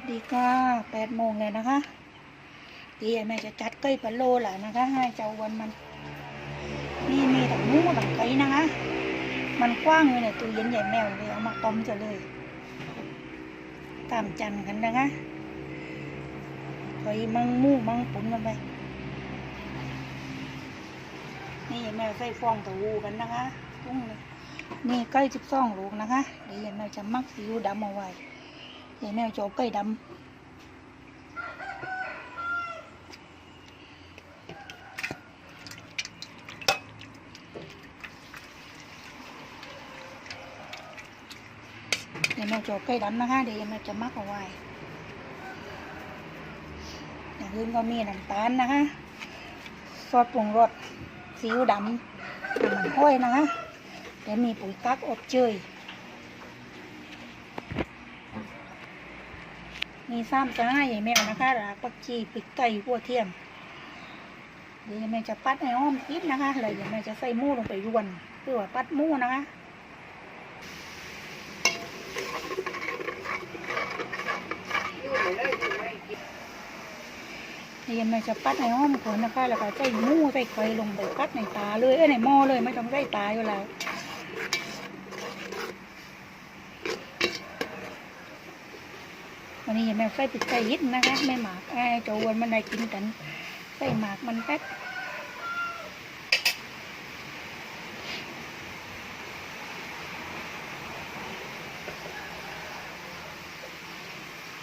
วัสดีค่ะแปดโมงเลยนะคะเดีแม่จะจัดไก่ปลาโลแหละนะคะให้เจ้าวันมัน นี่มีถังหมูถังไก่นะคะ มันกว้างเลยเนี่ยตู้เย็นใหญ่แมวเลยเอามาต้มจะเลย ตามจันกันนะคะไก่มังมูมังปุ๋นกันไป นี่แมวใส่ฟองตะวูกันนะคะตุ้งเลยนี่ไก่สิบสองลูกนะคะเดี๋ยวแมวจะมักซีอิ๊วดำเอาไว้ ยายแมวโจกไก่ดำยายแมวโจกไก่ดำนะคะเดี๋ยวยายแมวจะมักเอาไว้อย่างอื่นก็มีน้ำตาลนะคะซอสปรุงรสซีอิ๊วดำน้ำมันห้อยนะคะเดี๋ยวมีปุ๋ยกักอบเชย มีซ้ำจ้าใหญ่แมวนะคะรากปักชีปิกไก่หัวเทียมเดี๋ยวแม่จะปัดให้อ้อมคิดนะคะเลยยายแม่จะใส่หมูลงไปรวนเพื่อว่าปัดหมูนะคะเดี๋ยวแม่จะปัดให้อ้อมก่อนนะคะ แล้วก็ใส่หมูใส่ไข่ลงไปปัดในตาเลยเอ้ยในหม้อเลยไม่ต้องใส่ตาอยู่แล้ว นี้แมวใส่ปิดไก่ยิดนะคะไม่หมากไอ้โจวนมันได้กินกันใส่หมากมันแป๊บ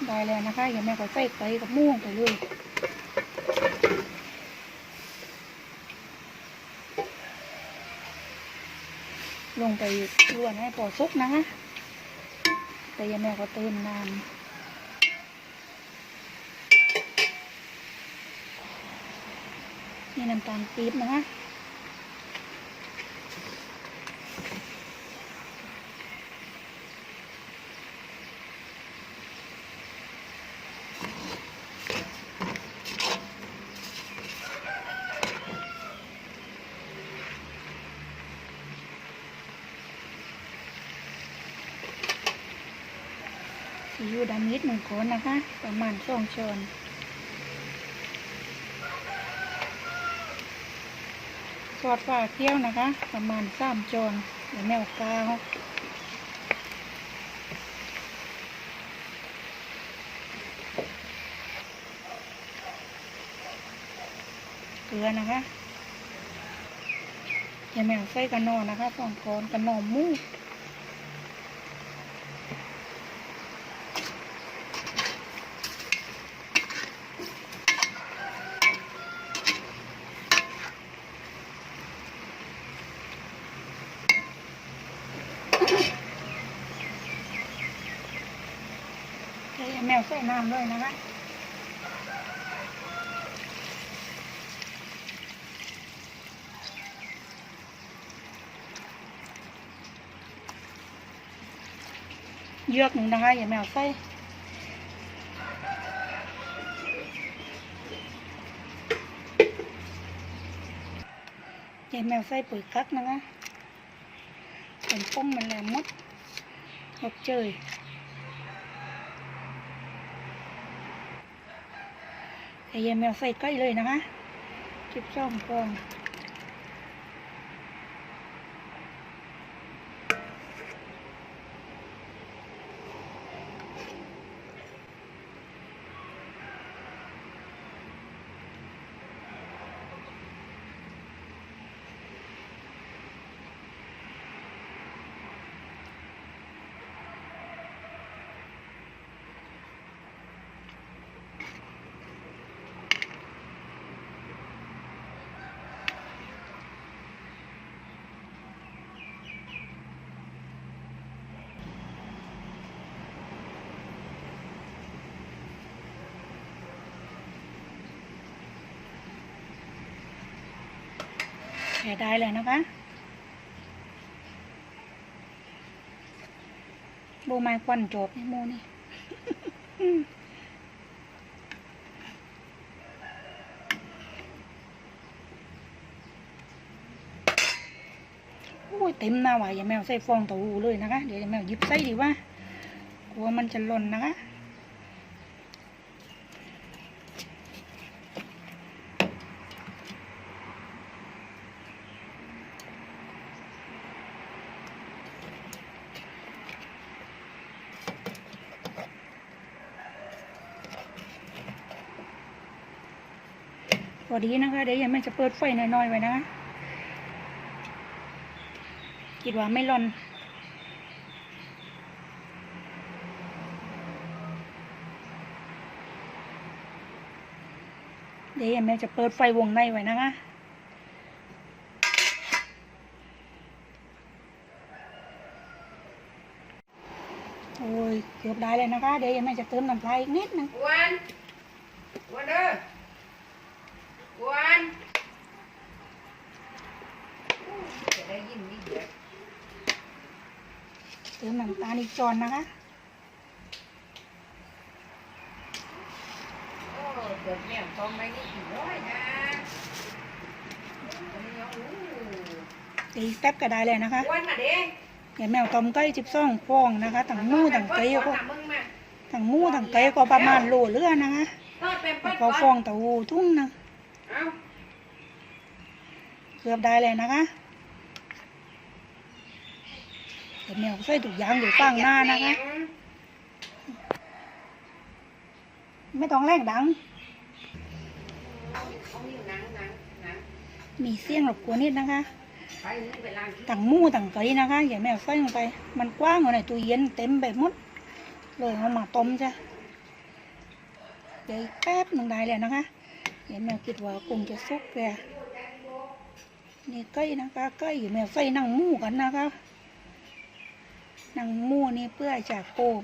ได้แล้วนะคะยาแมวก็ใส่ไก่กับม่วงไปเลยลงไปล้วนให้พอสุกนะคะแต่ยายแมวก็เติมน้ำ นี่น้ำตาลปี๊บนะคะซีอิ๊วดำนิดหนึ่งคนนะคะ ประมาณสองช้อน อดฝาเคี่ยวนะคะ ประมาณสามจอนหรือแนวกาวเกลือนะคะอย่าแมวใส่กระนอนะคะสองคนกระนอหมูแแมวใส่น้ำด้วยนะคะเยือกหนึ่งนะคะ อย่าแมวใส่อย่าแมวใส่ปุ๋ยกักนะคะเป็นป้องมันแรงมดอบเจย แต่อย่าแมวใส่ใกล้เลยนะคะคลิปช่องกอง ช่ได้เลยนะคะโบไม้ควันจบนี่โมนี่โอ้ยเต็มหน้าไหวอย่าแมวใส่ฟองเต้าหู้เลยนะคะ เดี๋ยวอย่าแมวหยิบใส่ดีว่า กลัวมันจะหล่นนะคะ อดีนะคะ เดี๋ยวยังไม่จะเปิดไฟน้อยๆไว้นะคะคิดว่าไม่ร้อนเดี๋ยวยังไม่จะเปิดไฟวงในไว้นะคะโอ้ย เกือบได้เลยนะคะ เดี๋ยวยังไม่จะเติมน้ำปลาอีกนิดนึงวันวันเด้อ วันจะได้ยินนี่เดี๋ยวเติมน้ำตาลอีกจอนนะคะโอ้เกิดแม่ต้มไม่ได้กี่ร้อยนะอันนี้เอาอู้เดี๋ยวอีกแป๊บก็ได้เลยนะคะวันมาเด้เดี๋ยวแมวต้มไก่จิบซ่องฟองนะคะทั้งหมูทั้งไก่ก็ทำมึงมาทั้งหมูทั้งไก่ก็ประมาณโลเลือนะคะทอดเป็นแล้ปัวดก็ฟองเต้าหู้ทุ่งนะ เอาเกือบได้เลยนะคะเดี๋ยวแมวใส่ถุกอยางอยู่ฟังหน้านะคะ ไม่ต้องแรงดังเอาอยู่หนังหนังหนังมีเสียงรบกวนนิดนะคะไปนี่ไปล้างที่ทั้งหมูทั้งไก่นะคะอย่าแมวใส่ลงไป มันกว้างอยู่ในตู้เย็นเต็มไปหมด เลยเอามาต้มจ้ะเดี๋ยวอีกแป๊บหนึ่งได้เลยนะคะ เดี๋ยวแมวคิดว่าคงจะสุกเลยนี่ไก่นะคะไก่อย่แมวใส่นั่งมูกันนะคะนั่งมูนี่เพื่อจากโกม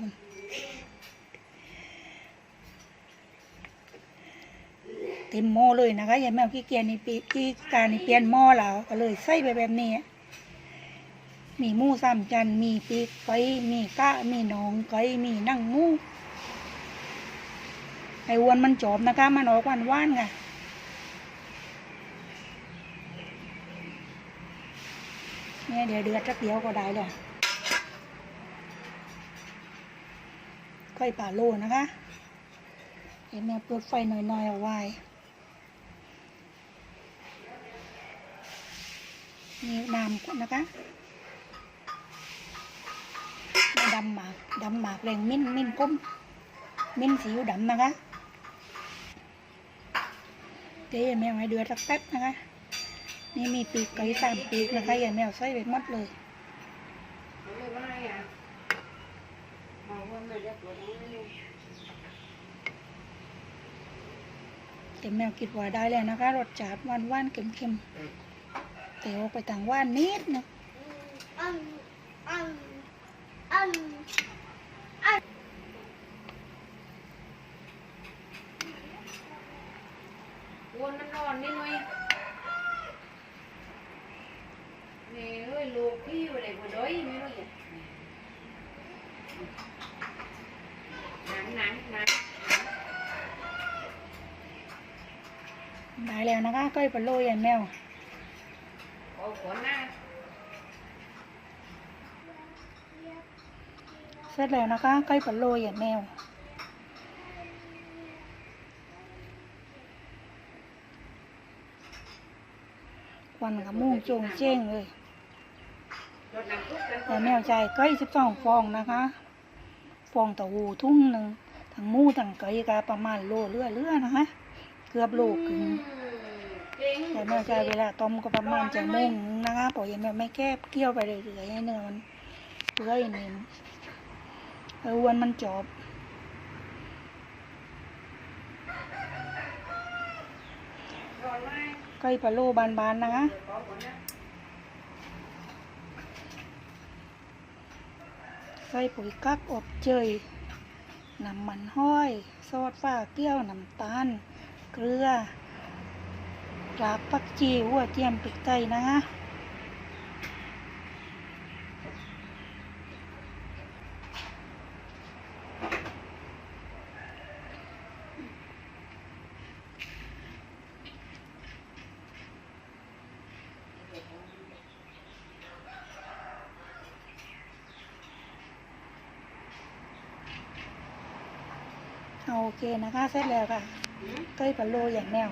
เต็มหม้อเลยนะคะอย่าแมวขี้เกียจนี่ปีขี้การนี่เปลี่ยนหม้อแล้วก็เลยใส่ไปแบบนี้ มีหมูสามจันมีปีกไก่มีกะมีหนองไก่มีนั่งมู ไอ้อ้วนมันจอบนะคะมันออกหวานว่านๆค่ะเนี่ยเดี๋ยวเดือดสักเดียวก็ได้เลยก้อยป่าโลนะคะเดี๋ยวแม่เปิดไฟหน่อยๆเอาไว้นี่น้ำก่อนนะคะดำหมากดำหมากแรงมิ้นมิ้นก้มมิ้นสีดำนะคะ เดี๋ยวย่าแมวให้เดือดสักแป๊บนะคะ นี่มีปีกไก่สามปีกนะคะย่าแมวใส่ไปหมดเลยเอาไม่แมวคิดว่าได้แล้วนะคะรสจัดหวานหวานเค็มเค็มๆแต่ออกไปทางหว่านนิดนะวน นมันนอนนี่หน่อยนี่เอ้ยลูกพี่อยู่ไหนกูด้อยไม่รู้อย่างหนังหนังหนังได้แล้วนะคะก้อยปลาโลย่าแมวเอาขนหน้าเสร็จแล้วนะคะก้อยปลาโลย่าแมว วันกับมุ่งจงเจ้งเลยแต่แมวใจไก่สิบสองฟองนะคะ ฟองต้าหู้ทุ่งหนึ่งทั้งมูทั้งไก่กาประมาณโลเลือเลือนะคะ เกือบโลครึ่งแต่แมวใจเวลาต้มก็ประมาณจะมุ่งนะคะเพราะยังแมวไม่แคบเคี่ยวไปเรื่อยๆให้เนื้อมันเปื่อยนิ่มเออวันมันจบ ร้อนไหม ไก่พะโล้บานๆนะคะใส่ปุ๋ยกักอบเจยน้ำมันห้อยซอสฝ้าเกี้ยวน้ำตาล เกลือรากปักจีหัวเจียมปิกไก่นะคะ เอาโอเคนะคะเสร็จแล้วค่ะหืมไก่พะโลอย่างแนว